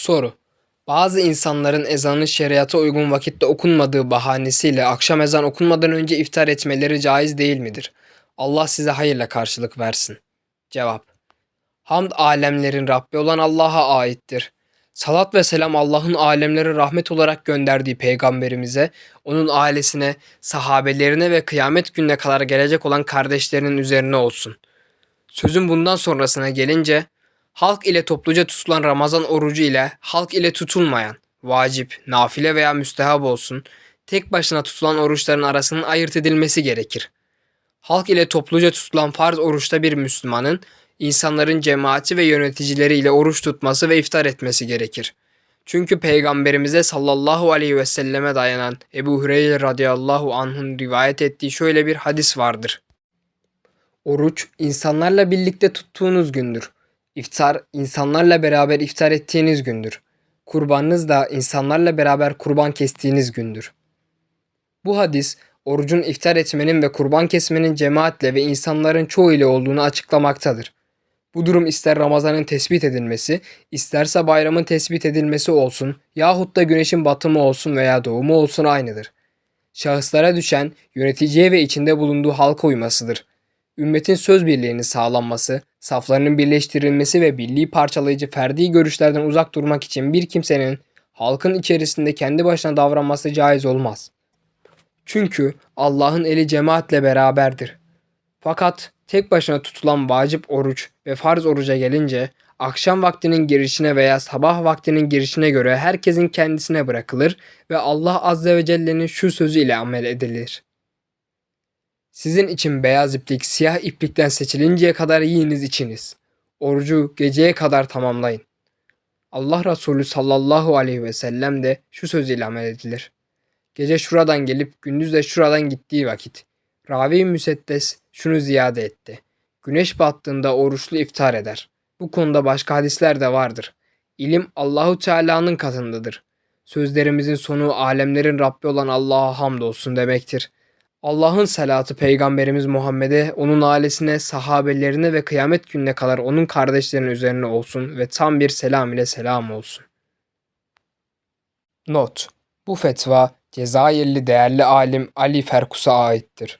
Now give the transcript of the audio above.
Soru. Bazı insanların ezanı şeriata uygun vakitte okunmadığı bahanesiyle akşam ezan okunmadan önce iftar etmeleri caiz değil midir? Allah size hayırla karşılık versin. Cevap. Hamd alemlerin Rabbi olan Allah'a aittir. Salat ve selam Allah'ın alemlere rahmet olarak gönderdiği peygamberimize, onun ailesine, sahabelerine ve kıyamet gününe kadar gelecek olan kardeşlerinin üzerine olsun. Sözün bundan sonrasına gelince, halk ile topluca tutulan Ramazan orucu ile halk ile tutulmayan, vacip, nafile veya müstehap olsun, tek başına tutulan oruçların arasının ayırt edilmesi gerekir. Halk ile topluca tutulan farz oruçta bir Müslümanın, insanların cemaati ve yöneticileri ile oruç tutması ve iftar etmesi gerekir. Çünkü Peygamberimize sallallahu aleyhi ve selleme dayanan Ebu Hureyre radıyallahu anh'ın rivayet ettiği şöyle bir hadis vardır. Oruç, insanlarla birlikte tuttuğunuz gündür. İftar, insanlarla beraber iftar ettiğiniz gündür. Kurbanınız da insanlarla beraber kurban kestiğiniz gündür. Bu hadis, orucun iftar etmenin ve kurban kesmenin cemaatle ve insanların çoğu ile olduğunu açıklamaktadır. Bu durum ister Ramazan'ın tespit edilmesi, isterse bayramın tespit edilmesi olsun yahut da güneşin batımı olsun veya doğumu olsun aynıdır. Şahıslara düşen yöneticiye ve içinde bulunduğu halka uymasıdır. Ümmetin söz birliğinin sağlanması, saflarının birleştirilmesi ve birliği parçalayıcı ferdi görüşlerden uzak durmak için bir kimsenin halkın içerisinde kendi başına davranması caiz olmaz. Çünkü Allah'ın eli cemaatle beraberdir. Fakat tek başına tutulan vacip oruç ve farz oruca gelince akşam vaktinin girişine veya sabah vaktinin girişine göre herkesin kendisine bırakılır ve Allah Azze ve Celle'nin şu sözü ile amel edilir. Sizin için beyaz iplik siyah iplikten seçilinceye kadar yiyiniz içiniz. Orucu geceye kadar tamamlayın. Allah Resulü sallallahu aleyhi ve sellem de şu söz ile amel edilir. Gece şuradan gelip gündüz de şuradan gittiği vakit. Ravi Müseddes şunu ziyade etti. Güneş battığında oruçlu iftar eder. Bu konuda başka hadisler de vardır. İlim Allahu Teala'nın katındadır. Sözlerimizin sonu alemlerin Rabbi olan Allah'a hamdolsun demektir. Allah'ın salatı Peygamberimiz Muhammed'e, onun ailesine, sahabelerine ve kıyamet gününe kadar onun kardeşlerinin üzerine olsun ve tam bir selam ile selam olsun. Not: Bu fetva Cezayirli değerli alim Ali Ferkus'a aittir.